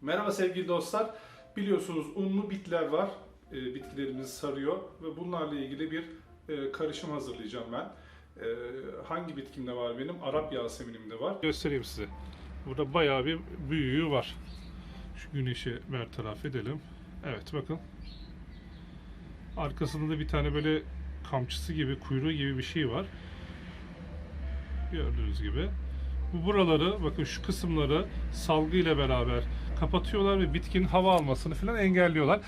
Merhaba sevgili dostlar. Biliyorsunuz unlu bitler var. E, bitkilerimizi sarıyor ve bunlarla ilgili bir e, karışım hazırlayacağım ben. E, hangi bitkimde var benim? Arap Yasemin'imde var. Göstereyim size. Burada bayağı bir büyüğü var. Şu güneşi bertaraf edelim. Evet bakın. Arkasında da bir tane böyle kamçısı gibi, kuyruğu gibi bir şey var. Gördüğünüz gibi. Bu buraları bakın şu kısımları salgı ile beraber kapatıyorlar ve bitkinin hava almasını falan engelliyorlar.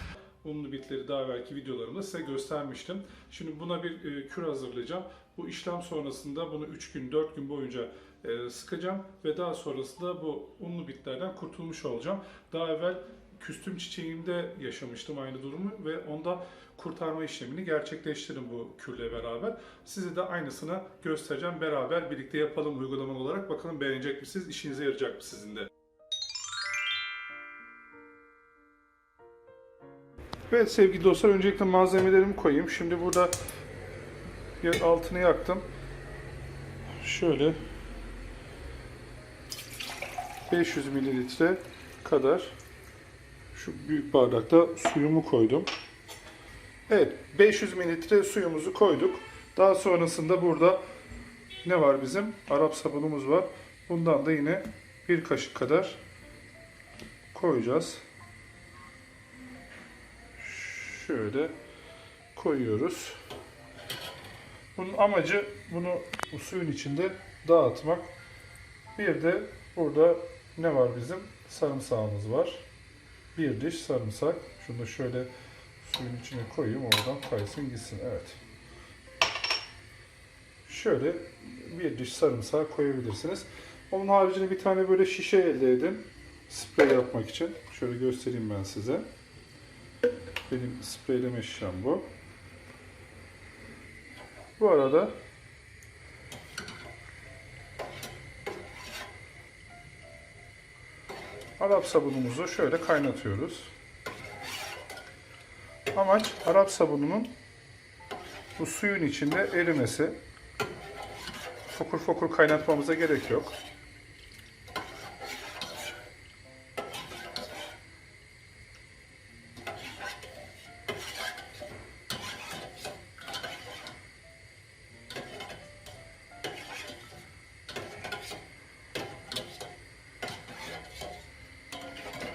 Unlu bitleri daha belki videolarımda size göstermiştim. Şimdi buna bir e, kür hazırlayacağım. Bu işlem sonrasında bunu 3 gün 4 gün boyunca e, sıkacağım ve daha sonrasında bu unlu bitlerden kurtulmuş olacağım. Daha evvel küstüm çiçeğimde yaşamıştım aynı durumu ve onda kurtarma işlemini gerçekleştirdim bu kürle beraber. Size de aynısını göstereceğim. Beraber birlikte yapalım uygulamalı olarak. Bakalım beğenecek misiniz? İşinize yarayacak mı sizin de? Evet sevgili dostlar öncelikle malzemelerimi koyayım. Şimdi burada ya- altını yaktım. Şöyle 500 mililitre kadar şu büyük bardakta suyumu koydum. Evet 500 mililitre suyumuzu koyduk. Daha sonrasında burada ne var bizim? Arap sabunumuz var. Bundan da yine bir kaşık kadar koyacağız. Şöyle koyuyoruz. Bunun amacı bunu bu suyun içinde dağıtmak. Bir de burada ne var bizim? Sarımsağımız var. Bir diş sarımsak. Şunu da şöyle suyun içine koyayım. Oradan kaysın gitsin. Evet. Şöyle bir diş sarımsağı koyabilirsiniz. Onun haricinde bir tane böyle şişe elde edin. Sprey yapmak için. Şöyle göstereyim ben size. Benim spreyleme şişem bu. Bu arada Arap sabunumuzu şöyle kaynatıyoruz. Amaç Arap sabununun bu suyun içinde erimesi. Fokur fokur kaynatmamıza gerek yok.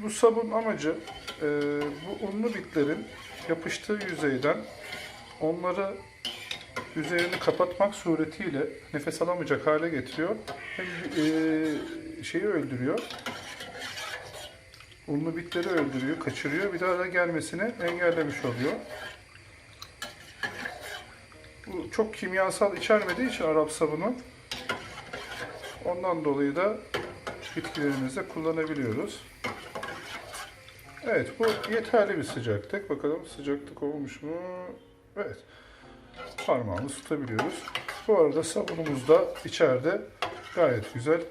Bu sabun amacı e, bu unlu bitlerin yapıştığı yüzeyden onları üzerini kapatmak suretiyle nefes alamayacak hale getiriyor. Hem e, şeyi öldürüyor. Unlu bitleri öldürüyor, kaçırıyor. Bir daha da gelmesini engellemiş oluyor. Bu çok kimyasal içermediği için Arap sabunu ondan dolayı da bitkilerimizde kullanabiliyoruz. Evet bu yeterli bir sıcaklık. Bakalım sıcaklık olmuş mu? Evet. Parmağımızı tutabiliyoruz. Bu arada sabunumuz da içeride gayet güzel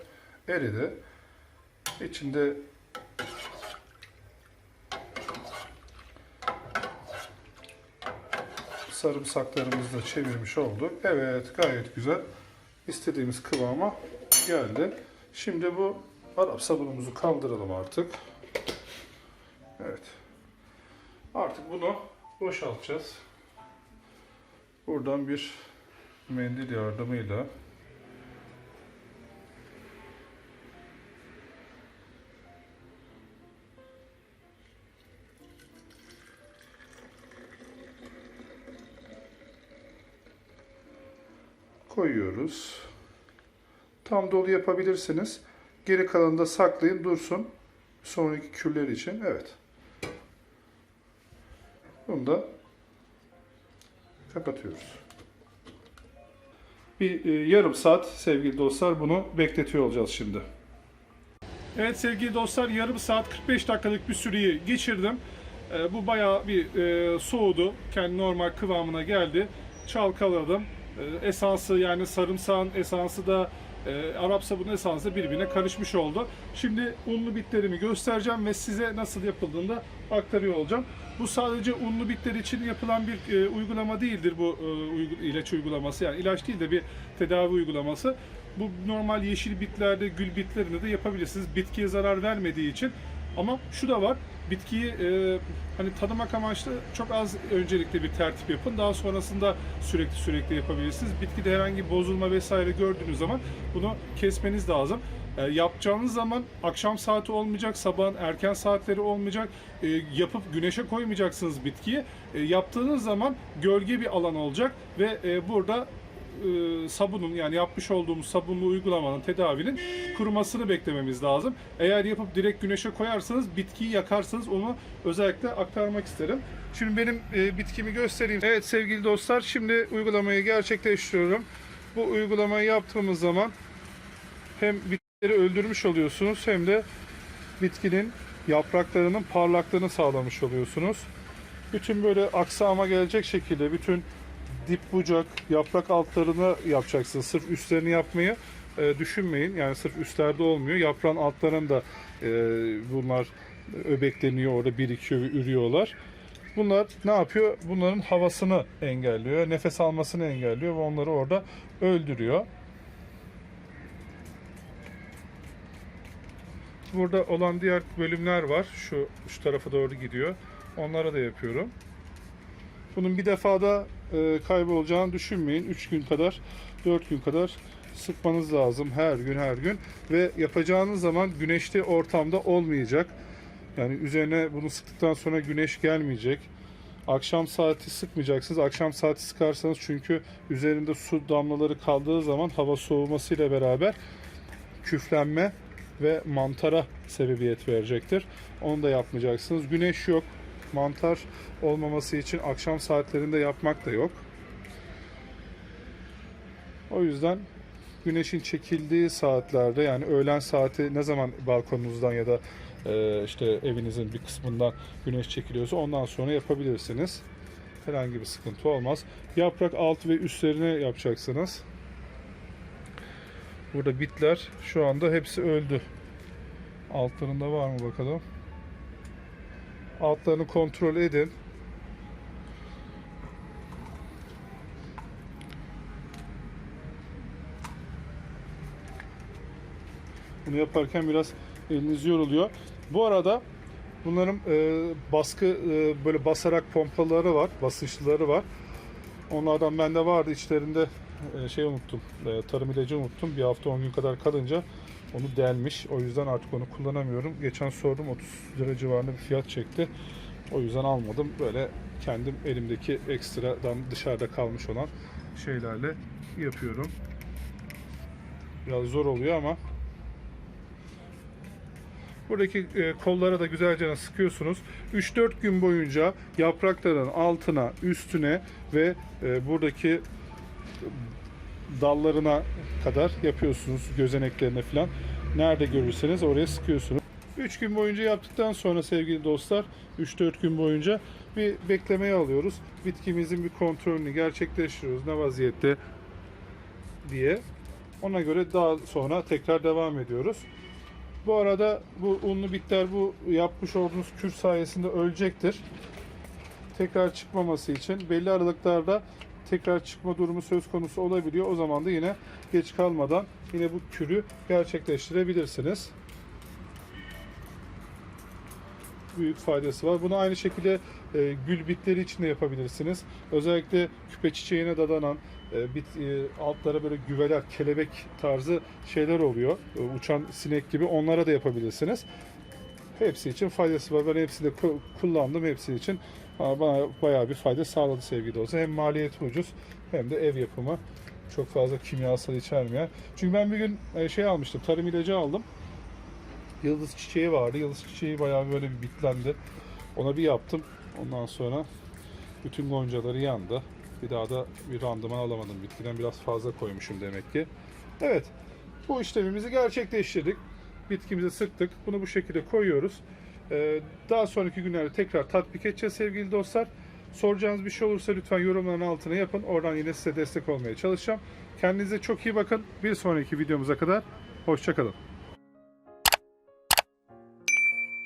eridi. İçinde sarımsaklarımızı da çevirmiş olduk. Evet gayet güzel. İstediğimiz kıvama geldi. Şimdi bu Arap sabunumuzu kaldıralım artık. Evet. Artık bunu boşaltacağız. Buradan bir mendil yardımıyla koyuyoruz. Tam dolu yapabilirsiniz. Geri kalanını da saklayın dursun. Sonraki kürler için. Evet. Bunu da kapatıyoruz. Bir e, yarım saat sevgili dostlar bunu bekletiyor olacağız şimdi. Evet sevgili dostlar yarım saat 45 dakikalık bir süreyi geçirdim. E, bu bayağı bir e, soğudu. Kendi normal kıvamına geldi. Çalkaladım. E, esansı yani sarımsağın esansı da e, Arap sabunu esansı birbirine karışmış oldu. Şimdi unlu bitlerimi göstereceğim ve size nasıl yapıldığını da aktarıyor olacağım. Bu sadece unlu bitler için yapılan bir e, uygulama değildir bu e, ilaç uygulaması. Yani ilaç değil de bir tedavi uygulaması. Bu normal yeşil bitlerde, gül bitlerinde de yapabilirsiniz. Bitkiye zarar vermediği için Ama şu da var. Bitkiyi e, hani tanımak amaçlı çok az öncelikle bir tertip yapın. Daha sonrasında sürekli sürekli yapabilirsiniz. Bitkide herhangi bir bozulma vesaire gördüğünüz zaman bunu kesmeniz lazım. E, yapacağınız zaman akşam saati olmayacak, sabahın erken saatleri olmayacak. E, yapıp güneşe koymayacaksınız bitkiyi. E, yaptığınız zaman gölge bir alan olacak ve e, burada e, sabunun yani yapmış olduğumuz sabunlu uygulamanın tedavinin kurumasını beklememiz lazım. Eğer yapıp direkt güneşe koyarsanız bitkiyi yakarsanız onu özellikle aktarmak isterim. Şimdi benim e, bitkimi göstereyim. Evet sevgili dostlar şimdi uygulamayı gerçekleştiriyorum. Bu uygulamayı yaptığımız zaman hem bitkileri öldürmüş oluyorsunuz hem de bitkinin yapraklarının parlaklığını sağlamış oluyorsunuz. Bütün böyle aksama gelecek şekilde bütün dip bucak, yaprak altlarını yapacaksınız. Sırf üstlerini yapmayı e, düşünmeyin. Yani sırf üstlerde olmuyor. Yaprağın altlarında e, bunlar öbekleniyor, orada birikiyor ve ürüyorlar. Bunlar ne yapıyor? Bunların havasını engelliyor, nefes almasını engelliyor ve onları orada öldürüyor. Burada olan diğer bölümler var. Şu şu tarafa doğru gidiyor. Onlara da yapıyorum. Bunun bir defada e, kaybolacağını düşünmeyin. 3 gün kadar, 4 gün kadar sıkmanız lazım her gün her gün ve yapacağınız zaman güneşli ortamda olmayacak. Yani üzerine bunu sıktıktan sonra güneş gelmeyecek. Akşam saati sıkmayacaksınız. Akşam saati sıkarsanız çünkü üzerinde su damlaları kaldığı zaman hava soğumasıyla beraber küflenme ve mantara sebebiyet verecektir. Onu da yapmayacaksınız. Güneş yok. Mantar olmaması için akşam saatlerinde yapmak da yok. O yüzden güneşin çekildiği saatlerde yani öğlen saati ne zaman balkonunuzdan ya da e, işte evinizin bir kısmından güneş çekiliyorsa ondan sonra yapabilirsiniz. Herhangi bir sıkıntı olmaz. Yaprak alt ve üstlerine yapacaksınız. Burada bitler şu anda hepsi öldü. Altlarında var mı bakalım. Altlarını kontrol edin. Bunu yaparken biraz eliniz yoruluyor. Bu arada bunların e, baskı e, böyle basarak pompaları var, basınçlıları var. Onlardan bende vardı içlerinde e, şey unuttum, e, tarım ilacı unuttum. Bir hafta 10 gün kadar kalınca onu delmiş. O yüzden artık onu kullanamıyorum. Geçen sordum 30 lira civarında bir fiyat çekti. O yüzden almadım. Böyle kendim elimdeki ekstradan dışarıda kalmış olan şeylerle yapıyorum. Biraz zor oluyor ama Buradaki e, kollara da güzelce sıkıyorsunuz. 3-4 gün boyunca yaprakların altına, üstüne ve e, buradaki dallarına kadar yapıyorsunuz. Gözeneklerine falan. Nerede görürseniz oraya sıkıyorsunuz. 3 gün boyunca yaptıktan sonra sevgili dostlar 3-4 gün boyunca bir beklemeye alıyoruz. Bitkimizin bir kontrolünü gerçekleştiriyoruz. Ne vaziyette diye. Ona göre daha sonra tekrar devam ediyoruz. Bu arada bu unlu bitler bu yapmış olduğunuz kür sayesinde ölecektir. Tekrar çıkmaması için belli aralıklarda tekrar çıkma durumu söz konusu olabiliyor. O zaman da yine geç kalmadan yine bu kürü gerçekleştirebilirsiniz. Büyük faydası var. Bunu aynı şekilde e, gül bitleri için de yapabilirsiniz. Özellikle küpe çiçeğine dadanan e, bit e, altlara böyle güveler, kelebek tarzı şeyler oluyor. E, uçan sinek gibi onlara da yapabilirsiniz. Hepsi için faydası var. Ben hepsini de ku- kullandım. Hepsi için bana bayağı bir fayda sağladı sevgili dostlar. Hem maliyeti ucuz hem de ev yapımı. Çok fazla kimyasal içermeyen. Çünkü ben bir gün e, şey almıştım. Tarım ilacı aldım. Yıldız çiçeği vardı. Yıldız çiçeği bayağı böyle bir bitlendi. Ona bir yaptım. Ondan sonra bütün goncaları yandı. Bir daha da bir randıman alamadım. Bitkiden biraz fazla koymuşum demek ki. Evet. Bu işlemimizi gerçekleştirdik. Bitkimizi sıktık. Bunu bu şekilde koyuyoruz. Ee, daha sonraki günlerde tekrar tatbik edeceğiz sevgili dostlar. Soracağınız bir şey olursa lütfen yorumların altına yapın. Oradan yine size destek olmaya çalışacağım. Kendinize çok iyi bakın. Bir sonraki videomuza kadar hoşçakalın.